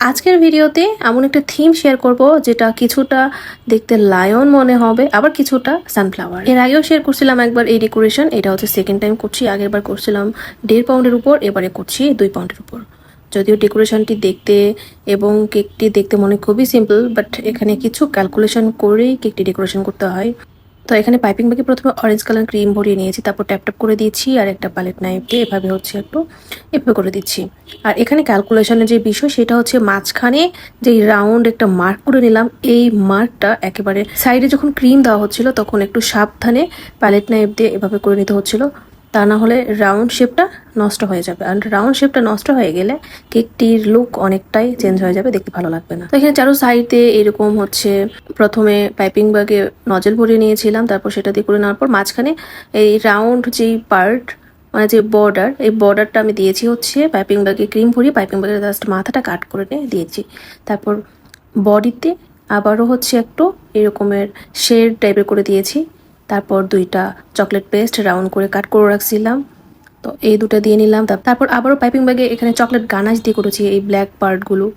আজকের ভিডিওতে এমন একটা থিম শেয়ার করব, যেটা কিছুটা দেখতে লায়ন মনে হবে, আবার কিছুটা সানফ্লাওয়ার এর আগেও শেয়ার করছিলাম একবার এই ডেকোরেশন এটা হচ্ছে সেকেন্ড টাইম করছি আগের বার করছিলাম দেড় পাউন্ডের উপর, এবারে করছি দুই পাউন্ডের উপর। যদিও ডেকোরেশনটি দেখতে এবং কেকটি দেখতে মনে খুবই সিম্পল বাট এখানে কিছু ক্যালকুলেশন করেই কেকটি ডেকোরেশন করতে হয়। তো এখানে পাইপিং বাকি প্রথমে অরেঞ্জ কালার ক্রিম ভরিয়ে নিয়েছি, তারপর ট্যাপ ট্যাপ করে দিয়েছি আর একটা প্যালেট নাইফ দিয়ে এভাবে হচ্ছে একটু এভাবে করে দিচ্ছি। আর এখানে ক্যালকুলেশনের যে বিষয়, সেটা হচ্ছে মাঝখানে যে রাউন্ড একটা মার্ক করে নিলাম, এই মার্কটা একেবারে সাইডে যখন ক্রিম দেওয়া হচ্ছিল, তখন একটু সাবধানে প্যালেট নাইফ দিয়ে এভাবে করে নিতে হচ্ছিল। তা না হলে রাউন্ড শেপটা নষ্ট হয়ে যাবে। আর রাউন্ড শেপটা নষ্ট হয়ে গেলে কেকটির লুক অনেকটাই চেঞ্জ হয়ে যাবে, দেখতে ভালো লাগবে না। তো এখানে চারো সাইডে এরকম হচ্ছে, প্রথমে পাইপিং ব্যাগে নজল ভরিয়ে নিয়েছিলাম, তারপর সেটা দিয়ে করে নেওয়ার পর মাঝখানে এই রাউন্ড যেই পার্ট মানে যে বর্ডার এই বর্ডারটা আমি দিয়েছি হচ্ছে পাইপিং ব্যাগে ক্রিম ভরিয়ে পাইপিং ব্যাগের জাস্ট মাথাটা কাট করে নিয়ে দিয়েছি। তারপর বডিতে আবারও হচ্ছে একটু এরকমের শেড টাইপের করে দিয়েছি। তারপর দুইটা চকলেট পেস্ট রাউন্ড করে কাট করে রাখছিলাম। তো এই দুটো দিয়ে নিলাম। তার- তারপর আবারও পাইপিং ব্যাগে এখানে চকলেট গানাশ দিয়ে করেছি, এই ব্ল্যাক পার্টগুলো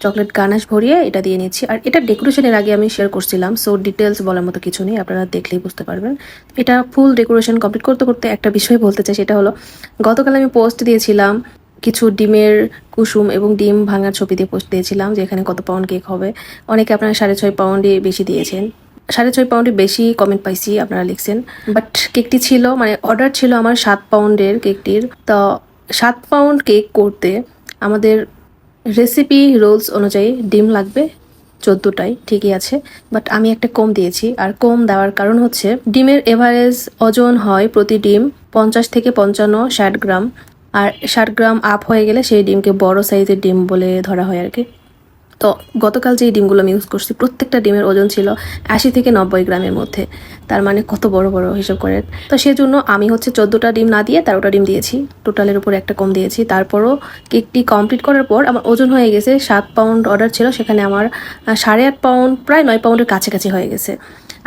চকলেট গানাশ ভরিয়ে এটা দিয়ে নিচ্ছি। আর এটা ডেকোরেশনের আগে আমি শেয়ার করছিলাম সো ডিটেলস বলার মতো কিছু নেই, আপনারা দেখলেই বুঝতে পারবেন। এটা ফুল ডেকোরেশন কমপ্লিট করতে করতে একটা বিষয় বলতে চাই, সেটা হলো, গতকাল আমি পোস্ট দিয়েছিলাম, কিছু ডিমের কুসুম এবং ডিম ভাঙার ছবি দিয়ে পোস্ট দিয়েছিলাম, যে এখানে কত পাউন্ড কেক হবে। অনেকে আপনারা সাড়ে ছয় পাউন্ডে বেশি দিয়েছেন। সাড়ে ছয় পাউন্ডে বেশি কমেন্ট পাইছি আপনারা লিখছেন। বাট কেকটি ছিল মানে অর্ডার ছিল আমার সাত পাউন্ডের কেকটির তো সাত পাউন্ড কেক করতে আমাদের রেসিপি রোলস অনুযায়ী ডিম লাগবে চোদ্দোটাই ঠিকই আছে। বাট আমি একটা কম দিয়েছি, আর কম দেওয়ার কারণ হচ্ছে ডিমের এভারেজ ওজন হয় প্রতি ডিম পঞ্চাশ থেকে পঞ্চান্ন ষাট গ্রাম। আর ষাট গ্রাম আপ হয়ে গেলে সেই ডিমকে বড় সাইজের ডিম বলে ধরা হয় আর কি তো গতকাল যে ডিমগুলো আমি ইউজ করছি, প্রত্যেকটা ডিমের ওজন ছিল আশি থেকে নব্বই গ্রামের মধ্যে। তার মানে কত বড় বড় হিসাব করে তো সেজন্য আমি হচ্ছে চোদ্দোটা ডিম না দিয়ে তেরোটা ডিম দিয়েছি। টোটালের উপর একটা কম দিয়েছি। তারপরও কেকটি কমপ্লিট করার পর আমার ওজন হয়ে গেছে সাত পাউন্ড অর্ডার ছিল। সেখানে আমার সাড়ে আট পাউন্ড প্রায় নয় পাউন্ডের কাছাকাছি হয়ে গেছে।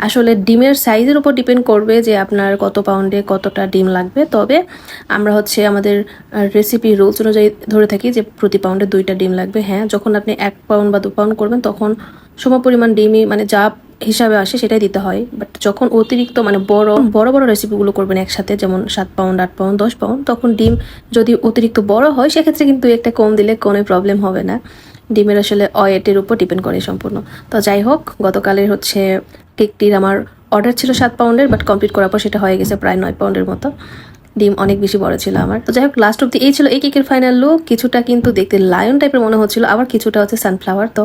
আসলে ডিমের সাইজের উপর ডিপেন্ড করবে যে আপনার কত পাউন্ডে কতটা ডিম লাগবে। তবে আমরা হচ্ছে আমাদের রেসিপি রুলস অনুযায়ী ধরে থাকি যে প্রতি পাউন্ডে দুইটা ডিম লাগবে। হ্যাঁ যখন আপনি এক পাউন্ড বা দু পাউন্ড করবেন, তখন সম পরিমাণ ডিমই মানে যা হিসাবে আসে সেটাই দিতে হয়। বাট যখন অতিরিক্ত মানে বড় বড় বড় রেসিপিগুলো করবেন একসাথে, যেমন সাত পাউন্ড আট পাউন্ড দশ পাউন্ড তখন ডিম যদি অতিরিক্ত বড় হয়, সেক্ষেত্রে কিন্তু একটা কম দিলে কোনো প্রবলেম হবে না। ডিমের আসলে অয়েটের উপর ডিপেন্ড করে সম্পূর্ণ। তো যাই হোক, গতকালের হচ্ছে কেকটির আমার অর্ডার ছিল সাত পাউন্ডের বাট কমপ্লিট করার পর সেটা হয়ে গেছে প্রায় নয় পাউন্ডের মতো। ডিম অনেক বেশি বড় ছিল আমার। তো যাই হোক লাস্ট অব্দি এই ছিল এই কেকের ফাইনাল লুক কিছুটা কিন্তু দেখতে লায়ন টাইপের মনে হচ্ছিল, আবার কিছুটা হচ্ছে সানফ্লাওয়ার তো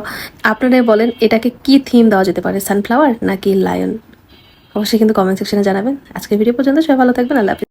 আপনারাই বলেন, এটাকে কি থিম দেওয়া যেতে পারে সানফ্লাওয়ার নাকি লায়ন অবশ্যই কিন্তু কমেন্ট সেকশনে জানাবেন। আজকে ভিডিও পর্যন্ত সবাই ভালো থাকবেন, আল্লাহ।